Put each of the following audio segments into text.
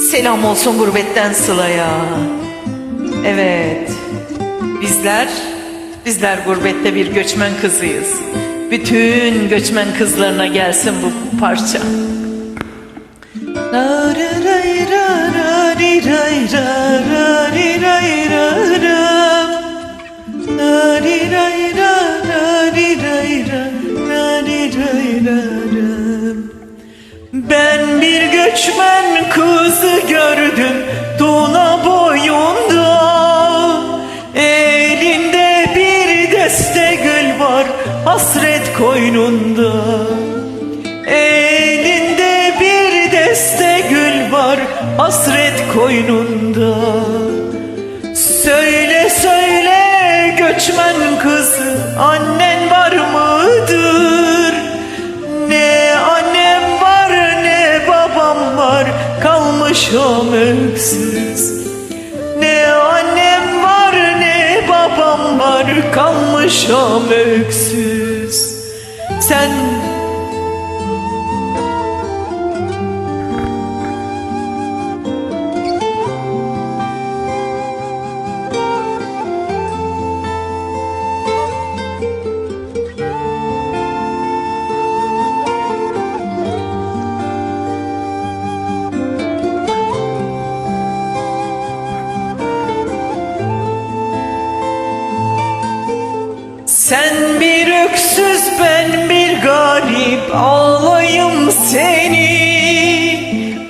Selam olsun gurbetten sılaya. Evet, bizler, bizler gurbette bir göçmen kızıyız. Bütün göçmen kızlarına gelsin bu parça. La ra ray ra ra ri Ben bir göçmen kızı gördüm Tuna boyunda. Elinde bir deste gül var Hasret koynunda. Elinde bir deste gül var Hasret koynunda. Söyle söyle göçmen Kalmışım öksüz. Ne annem var ne babam var. Kalmışım öksüz. Sen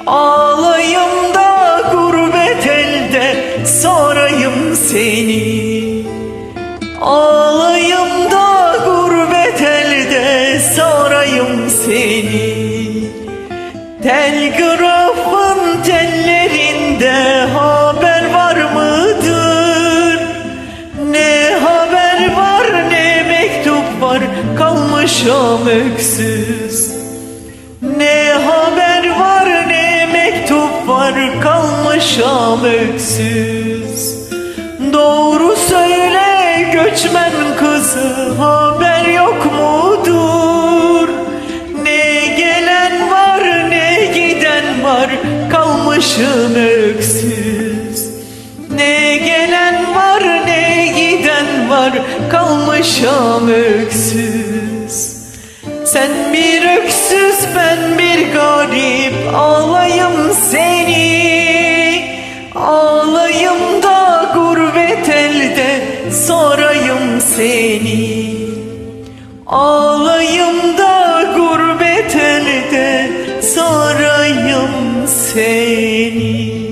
Ağlayım da gurbet elde Sorayım seni. Ağlayım da gurbet elde Sorayım seni. Telgrafın tellerinde haber var mıdır? Ne haber var ne mektup var? Kalmışım öksüz öksüz Doğru söyle göçmen kızı haber yok mudur? Ne gelen var ne giden var kalmışım öksüz. Ne gelen var ne giden var kalmışım öksüz. Sen bir öksüz ben bir seni. Ağlayım da gurbet elde sorayım seni